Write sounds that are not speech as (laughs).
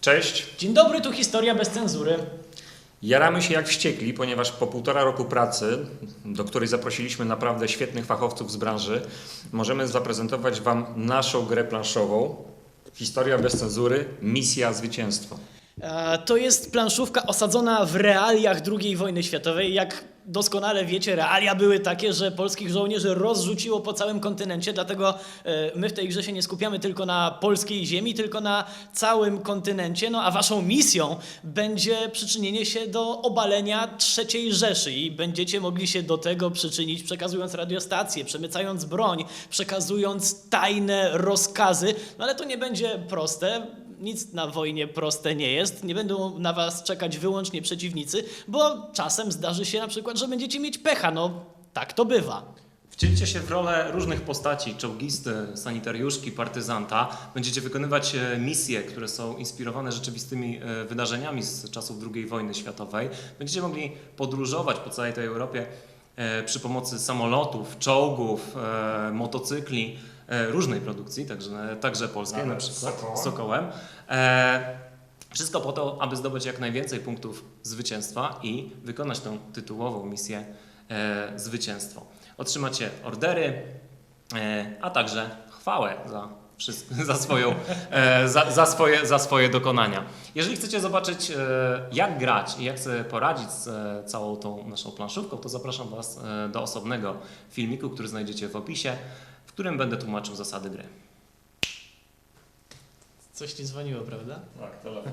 Cześć. Dzień dobry, tu historia bez cenzury. Jaramy się jak wściekli, ponieważ po półtora roku pracy, do której zaprosiliśmy naprawdę świetnych fachowców z branży, możemy zaprezentować Wam naszą grę planszową. Historia bez cenzury, misja zwycięstwo. E, To jest planszówka osadzona w realiach II wojny światowej. Jak doskonale wiecie, realia były takie, że polskich żołnierzy rozrzuciło po całym kontynencie, dlatego e, my w tej grze się nie skupiamy tylko na polskiej ziemi, tylko na całym kontynencie. No a waszą misją będzie przyczynienie się do obalenia III Rzeszy i będziecie mogli się do tego przyczynić przekazując radiostacje, przemycając broń, przekazując tajne rozkazy. No ale to nie będzie proste nic na wojnie proste nie jest. Nie będą na was czekać wyłącznie przeciwnicy, bo czasem zdarzy się na przykład, że będziecie mieć pecha. No, tak to bywa. Wcielcie się w rolę różnych postaci, czołgisty, sanitariuszki, partyzanta. Będziecie wykonywać e, misje, które są inspirowane rzeczywistymi e, wydarzeniami z czasów II wojny światowej. Będziecie mogli podróżować po całej tej Europie przy pomocy samolotów, czołgów, e, motocykli, e, różnej produkcji, także, także polskiej na przykład, Sokołem. Sokołem. E, wszystko po to, aby zdobyć jak najwięcej punktów zwycięstwa i wykonać tę tytułową misję e, zwycięstwo. Otrzymacie ordery, e, a także chwałę za, (laughs) za, swoją, e, za, za, swoje, za swoje dokonania. Jeżeli chcecie zobaczyć, e, jak grać i jak sobie poradzić z e, całą tą naszą planszówką, to zapraszam Was do osobnego filmiku, który znajdziecie w opisie, w którym będę tłumaczył zasady gry. Coś ci dzwoniło, prawda? Tak, telefon.